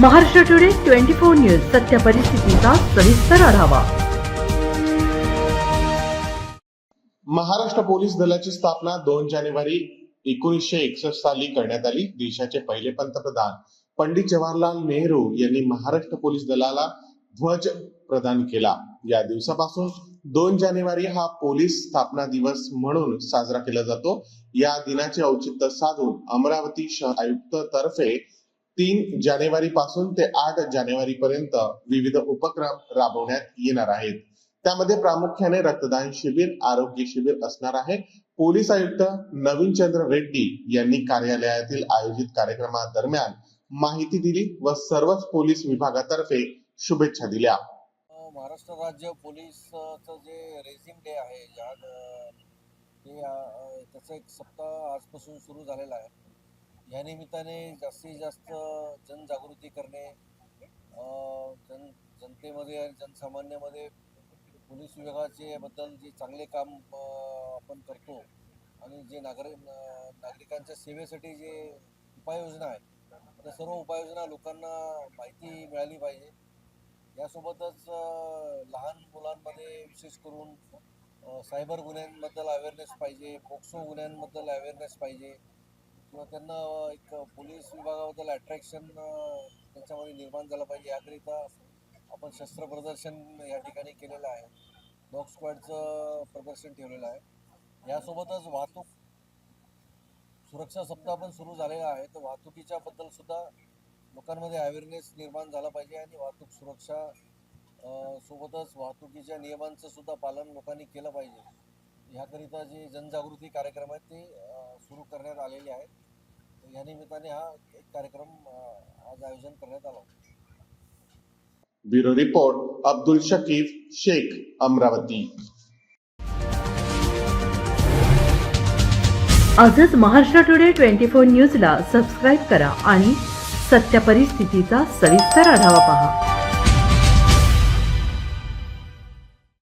Maharashtra today twenty four news सत्य परिस्थितीचा सविस्तर आढावा. महाराष्ट्र पोलीस दलाची स्थापना दोन जानेवारी एकोणीसशे एकसष्ट साली करण्यात आली. देशाचे पहिले पंतप्रधान पंडित जवाहरलाल नेहरू यांनी महाराष्ट्र पोलीस दलाला ध्वज प्रदान केला. या दिवसापासून दोन जानेवारी हा पोलीस स्थापना दिवस म्हणून साजरा केला जातो. या दिनाचे औचित्य साधून अमरावती शहर आयुक्त तर्फे तीन जानेवारी पासून ते आठ जानेवारी पर्यंत विविध उपक्रम राबवण्यात येणार आहेत. त्यामध्ये प्रामुख्याने रक्तदान शिबिर आरोग्य शिबिर असणार आहे. पोलीस आयुक्त नवीन चंद्र रेड्डी यांनी कार्यालयातील आयोजित कार्यक्रमादरम्यान माहिती दिली व सर्वच पोलीस विभागातर्फे शुभेच्छा दिल्या. महाराष्ट्र राज्य पोलीसचं जे रेझिम डे आहे ज्या ते त्याचं एक सप्ताह आजपासून सुरू झालेला आहे. या निमित्ताने जास्तीत जास्त जनजागृती करणे जन जनतेमध्ये आणि जनसामान्यामध्ये पोलीस विभागाचे बद्दल जे चांगले काम आपण करतो आणि जे नागरिक नागरिकांच्या सेवेसाठी जे उपाययोजना आहेत त्या सर्व उपाययोजना लोकांना माहिती मिळाली पाहिजे. यासोबतच लहान मुलांमध्ये विशेष करून सायबर गुन्ह्यांबद्दल अवेअरनेस पाहिजे पोक्सो गुन्ह्यांबद्दल अवेअरनेस पाहिजे. किंवा त्यांना एक पोलीस विभागाबद्दल अट्रॅक्शन त्यांच्यामध्ये निर्माण झालं पाहिजे. याकरिता आपण शस्त्र प्रदर्शन या ठिकाणी केलेलं आहे. डॉग स्क्वॉडचं प्रदर्शन ठेवलेलं आहे. यासोबतच वाहतूक सुरक्षा सप्ताह पण सुरू झालेला आहे. तर वाहतुकीच्या बद्दल सुद्धा लोकांमध्ये अवेअरनेस निर्माण झाला पाहिजे आणि वाहतूक सुरक्षा सोबतच वाहतुकीच्या नियमांचं सुद्धा पालन लोकांनी केलं पाहिजे. ह्याकरिता जे जनजागृती कार्यक्रम आहेत ते सुरू करण्यात आलेले आहेत. या निमित्ताने हा एक कार्यक्रम आज आयोजन करण्यात आला ब्युरो रिपोर्ट अब्दुल शकीफ शेख अमरावती. आजच महाराष्ट्र टुडे ट्वेंटी फोर न्यूजला सबस्क्राईब करा आणि सत्य परिस्थितीचा सविस्तर आढावा पहा.